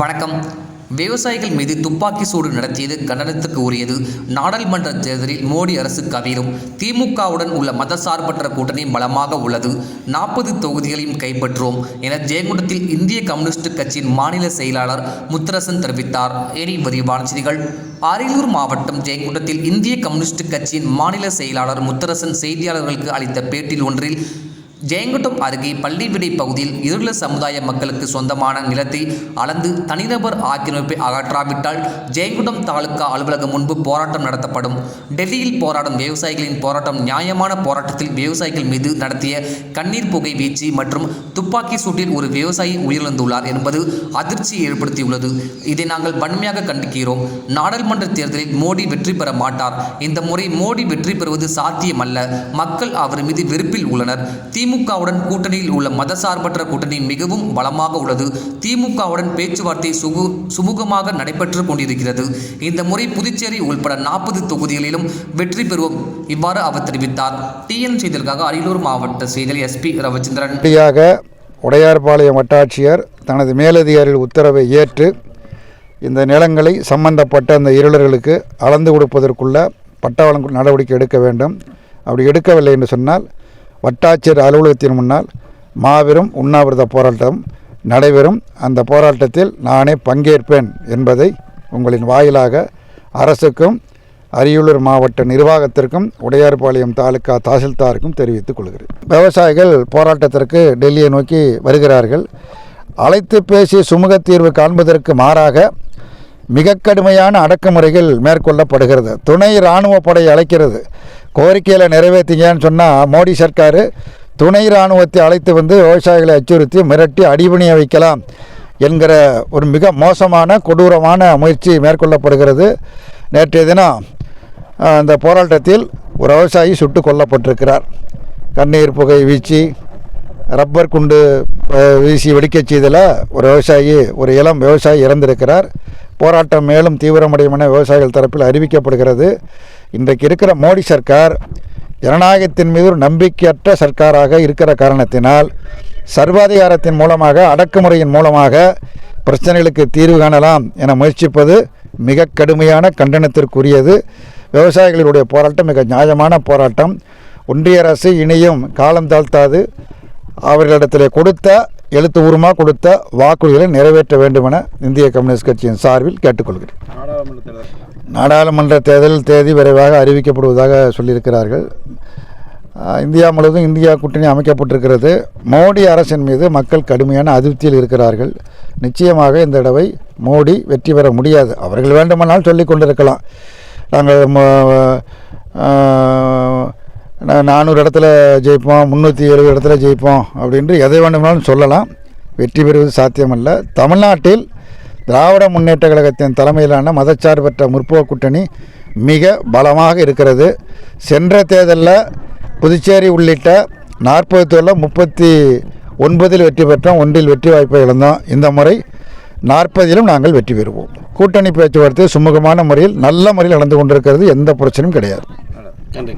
வணக்கம். விவசாயிகள் மீது துப்பாக்கி சூடு நடத்தியது கண்டனத்துக்கு உரியது. நாடாளுமன்ற தேர்தலில் மோடி அரசு கவிழும். திமுகவுடன் உள்ள மதசார்பற்ற கூட்டணி பலமாக உள்ளது. நாற்பது தொகுதிகளையும் கைப்பற்றுவோம் என ஜெயங்குண்டத்தில் இந்திய கம்யூனிஸ்ட் கட்சியின் மாநில செயலாளர் முத்தரசன் தெரிவித்தார். இனி விரிவான செய்திகள். அரியலூர் மாவட்டம் ஜெயங்குண்டத்தில் இந்திய கம்யூனிஸ்ட் கட்சியின் மாநில செயலாளர் முத்தரசன் செய்தியாளர்களுக்கு அளித்த பேட்டியில் ஒன்றில் ஜெயங்கொண்டம் அருகே பள்ளிவிடை பகுதியில் இருள சமுதாய மக்களுக்கு சொந்தமான நிலத்தை அளந்து தனிநபர் ஆக்கிரமிப்பை அகற்றாவிட்டால் ஜெயங்கொண்டம் தாலுகா அலுவலகம் முன்பு போராட்டம் நடத்தப்படும். டெல்லியில் போராடும் விவசாயிகளின் போராட்டம் நியாயமான போராட்டத்தில் விவசாயிகள் மீது நடத்திய கண்ணீர் புகை வீச்சு மற்றும் துப்பாக்கி சூட்டில் ஒரு விவசாயி உயிரிழந்துள்ளார் என்பது அதிர்ச்சியை ஏற்படுத்தியுள்ளது. இதை நாங்கள் வன்மையாக கண்டிக்கிறோம். நாடாளுமன்ற தேர்தலில் மோடி வெற்றி பெற மாட்டார். இந்த முறை மோடி வெற்றி பெறுவது சாத்தியமல்ல. மக்கள் அவர் மீது வெறுப்பில் உள்ளனர். திமுகவுடன் கூட்டணியில் உள்ள மதசார்பற்ற கூட்டணி மிகவும் பலமாக உள்ளது. திமுகவுடன் பேச்சுவார்த்தை சுகு சுமூகமாக நடைபெற்று கொண்டிருக்கிறது. இந்த முறை புதுச்சேரி உள்பட நாற்பது தொகுதிகளிலும் வெற்றி பெறுவோம் இவ்வாறு அவர் தெரிவித்தார். டிஎன் செய்திகளுக்காக அரியலூர் மாவட்ட செய்தியில் எஸ்பி ரவிச்சந்திரன். உடையார்பாளையம் வட்டாட்சியர் தனது மேலதிகாரிகள் உத்தரவை ஏற்று இந்த நிலங்களை சம்பந்தப்பட்ட அந்த இருளர்களுக்கு அளந்து கொடுப்பதற்குள்ள பட்டா வழங்கும் நடவடிக்கை எடுக்க வேண்டும். அப்படி எடுக்கவில்லை என்று சொன்னால் வட்டாட்சியர் அலுவலகத்தின் முன்னால் மாபெரும் உண்ணாவிரத போராட்டம் நடைபெறும். அந்த போராட்டத்தில் நானே பங்கேற்பேன் என்பதை உங்களின் வாயிலாக அரசுக்கும் அரியலூர் மாவட்ட நிர்வாகத்திற்கும் உடையார்பாளையம் தாலுகா தாசில்தாருக்கும் தெரிவித்துக் கொள்கிறேன். விவசாயிகள் போராட்டத்திற்கு டெல்லியை நோக்கி வருகிறார்கள். அழைத்து பேசி சுமூக தீர்வு காண்பதற்கு மாறாக மிக கடுமையான அடக்குமுறைகள் மேற்கொள்ளப்படுகிறது. துணை இராணுவ படை அழைக்கிறது. கோரிக்கையில் நிறைவேற்றிங்கன்னு சொன்னால் மோடி சர்க்கார் துணை இராணுவத்தை அழைத்து வந்து விவசாயிகளை அச்சுறுத்தி மிரட்டி அடிபணிய வைக்கலாம் என்கிற ஒரு மிக மோசமான கொடூரமான முயற்சி மேற்கொள்ளப்படுகிறது. நேற்றைய தினம் அந்த போராட்டத்தில் ஒரு விவசாயி சுட்டு கொல்லப்பட்டிருக்கிறார். கண்ணீர் புகை வீச்சு ரப்பர் குண்டு வீசி வெடிக்கச் செய்ததில் ஒரு விவசாயி ஒரு இளம் விவசாயி இறந்திருக்கிறார். போராட்டம் மேலும் தீவிரமடையும் என விவசாயிகள் தரப்பில் அறிவிக்கப்படுகிறது. இன்றைக்கு இருக்கிற மோடி சர்க்கார் ஜனநாயகத்தின் மீது ஒரு நம்பிக்கையற்ற சர்க்காராக இருக்கிற காரணத்தினால் சர்வாதிகாரத்தின் மூலமாக அடக்குமுறையின் மூலமாக பிரச்சனைகளுக்கு தீர்வு காணலாம் என முயற்சிப்பது மிக கடுமையான கண்டனத்திற்குரியது. விவசாயிகளுடைய போராட்டம் மிக நியாயமான போராட்டம். ஒன்றிய அரசு இனியும் காலம் தாழ்த்தாது. அவர்களிடத்திலே கொடுத்த எழுத்துப்பூர்வமாக கொடுத்த வாக்குறுதிகளை நிறைவேற்ற வேண்டுமென இந்திய கம்யூனிஸ்ட் கட்சியின் சார்பில் கேட்டுக்கொள்கிறேன். நாடாளுமன்ற தேர்தல் தேதி விரைவாக அறிவிக்கப்படுவதாக சொல்லியிருக்கிறார்கள். இந்தியா முழுவதும் இந்தியா கூட்டணி அமைக்கப்பட்டிருக்கிறது. மோடி அரசின் மீது மக்கள் கடுமையான அதிருப்தியில் இருக்கிறார்கள். நிச்சயமாக இந்த தடவை மோடி வெற்றி பெற முடியாது. அவர்கள் வேண்டுமானால் சொல்லி கொண்டிருக்கலாம். நாங்கள் நானூறு இடத்துல ஜெயிப்போம் முந்நூற்றி எழுபது இடத்துல ஜெயிப்போம் அப்படின்ட்டு எதை வேண்டுமானாலும் சொல்லலாம். வெற்றி பெறுவது சாத்தியமல்ல. தமிழ்நாட்டில் திராவிட முன்னேற்ற கழகத்தின் தலைமையிலான மதச்சார்பற்ற முற்போக்கு கூட்டணி மிக பலமாக இருக்கிறது. சென்ற தேர்தலில் புதுச்சேரி உள்ளிட்ட நாற்பது தொழில் முப்பத்தி ஒன்பதில் வெற்றி பெற்றோம் ஒன்றில் வெற்றி வாய்ப்பை இழந்தோம். இந்த முறை நாற்பதிலும் நாங்கள் வெற்றி பெறுவோம். கூட்டணி பேச்சுவார்த்தை சுமூகமான முறையில் நல்ல முறையில் நடந்து கொண்டிருக்கிறது எந்த பிரச்சனையும் கிடையாது. நன்றி.